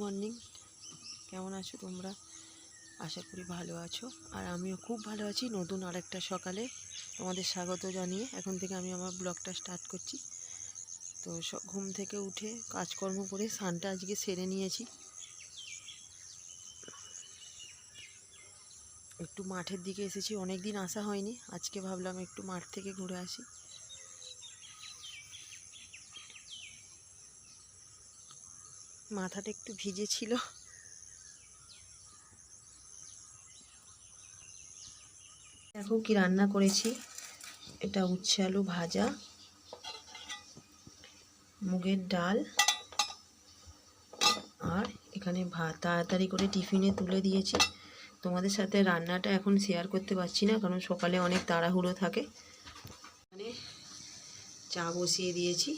Morning. কেমন আছো তোমরা? আশা করি ভালো আছো। আর আমিও খুব ভালো আছি। নতুন আরেকটা সকালে তোমাদের স্বাগত জানিয়ে এখন থেকে আমি আমার ব্লগটা স্টার্ট করছি। তো ঘুম থেকে উঠে কাজকর্ম করে স্নানটা আজকে সেরে নিয়েছি। একটু মাঠের দিকে এসেছি। অনেক দিন আসা হয়নি। আজকে ভাবলাম একটু মাঠ থেকে ঘুরে আসি। মাথাটা একটু ভিজে ছিল দেখো কি রান্না করেছি। এটা উচ্ছে আলু ভাজা, মুগের ডাল, আর এখানে ভাত তাড়াতাড়ি করে টিফিনে তুলে দিয়েছি। তোমাদের সাথে রান্নাটা এখন শেয়ার করতে পারছি না, কারণ সকালে অনেক তাড়াহুড়ো থাকে। মানে চা বসিয়ে দিয়েছি।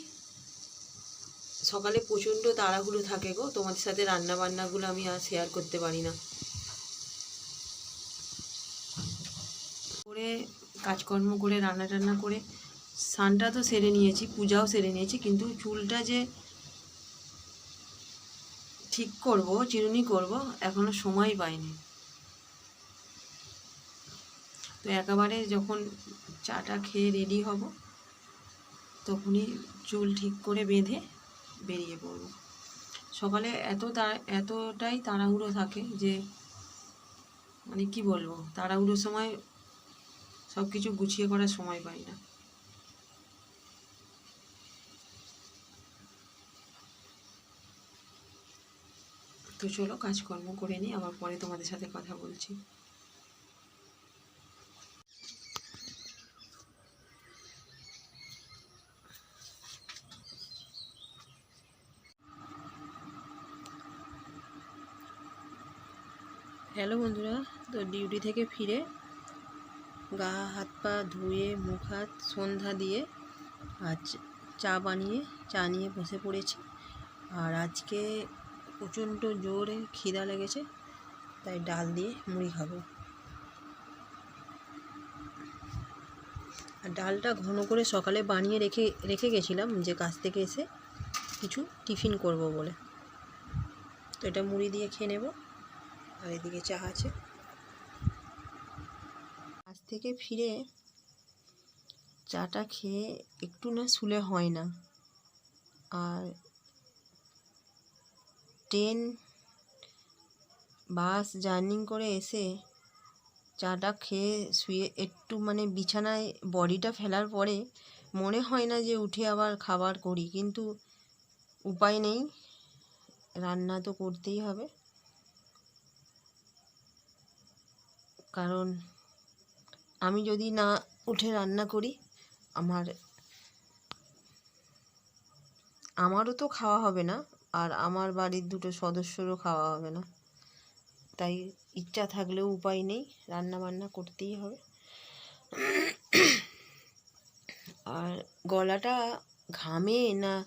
সকালে প্রচণ্ড তাড়াহুড়ো থাকে গো। তোমাদের সাথে রান্না বান্নাগুলো আমি আর শেয়ার করতে পারি না। করে, কাজকর্ম করে রান্না টান্না করে, স্নানটা তো সেরে নিয়েছি, পূজাও সেরে নিয়েছি, কিন্তু চুলটা যে ঠিক করব, চিরুনি করব, এখনও সময় পাইনি। তো একেবারে যখন চাটা খেয়ে রেডি হব, তখনই চুল ঠিক করে বেঁধে বেরিয়ে পড়ব। সকালে এত এতটাই তাড়াহুড়ো থাকে যে মানে কি বলব, তাড়াহুড়োর সময় সব কিছু গুছিয়ে করার সময় পাই না। তো চলো কাজকর্ম করে নিই, আবার পরে তোমাদের সাথে কথা বলছি। হ্যালো বন্ধুরা, তো ডিউটি থেকে ফিরে গা, হাত পা ধুয়ে, মুখ হাত সন্ধ্যা দিয়ে আজ চা বানিয়ে, চা নিয়ে বসে পড়েছি। আর আজকে প্রচণ্ড জোরে খিদা লেগেছে, তাই ডাল দিয়ে মুড়ি খাব। আর ডালটা ঘন করে সকালে বানিয়ে রেখে রেখে গেছিলাম যে কাজ থেকে এসে কিছু টিফিন করব বলে। তো এটা মুড়ি দিয়ে খেয়ে নেব। আর এদিকে চা আছে। আজ থেকে ফিরে চাটা খেয়ে একটু না শুলে হয় না। আর ট্রেন, বাস, জার্নি করে এসে চাটা খেয়ে শুয়ে একটু মানে বিছানায় বডিটা ফেলার পরে মনে হয় না যে উঠে আবার খাবার করি। কিন্তু উপায় নেই, রান্না তো করতেই হবে। কারণ আমি যদি না উঠে রান্না করি, আমার, আমারও তো খাওয়া হবে না, আর আমার বাড়ির দুটো সদস্যরও খাওয়া হবে না। তাই ইচ্ছা থাকলেও উপায় নেই, রান্না বান্না করতেই হবে। আর গলাটা ঘামে না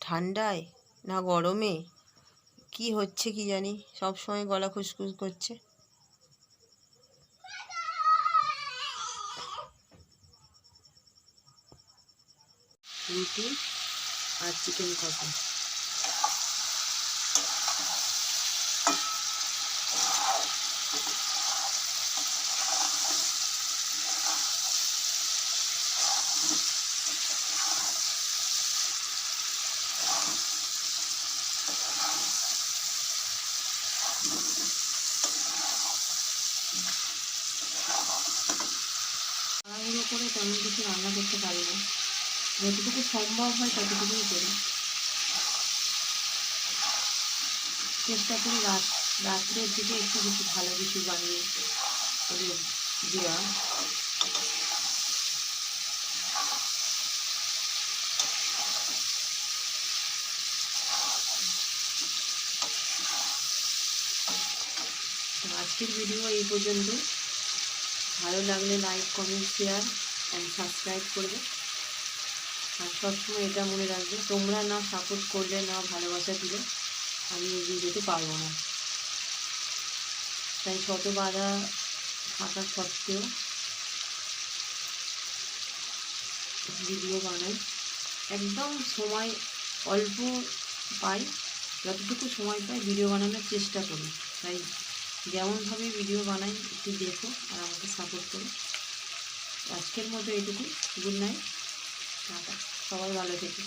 ঠান্ডায় না গরমে? কি হচ্ছে কি জানি? সব সময় গলা খুসখুস করছে। রুটি আর চিকেন কষা। করে তেমন কিছু রান্না করতে পারি না যতটুকু সম্ভব হয় ততটুকুই করি। চেষ্টা করি রাত, রাত্রের দিকে একটু কিছু ভালো কিছু বানিয়ে করে দেওয়া। আজকের ভিডিও এই পর্যন্ত। ভালো লাগলে like comment share and subscribe করবে। আর সবসময় এটা মনে রাখবে, তোমরা না সাপোর্ট করলে, না ভালোবাসা দিলে, আমি এগিয়ে যেতে পারব না। তাই শত বাধা থাকা সত্ত্বেও ভিডিও বানাই। একদম সময় অল্প পাই, যতটুকু সময় পাই ভিডিও বানানোর চেষ্টা করি। তাই যেমনভাবে ভিডিও বানাই, একটু দেখো আর আমাকে সাপোর্ট করো। আজকের মতো এটুকু গুড নাইট সবাই ভালো থেকো।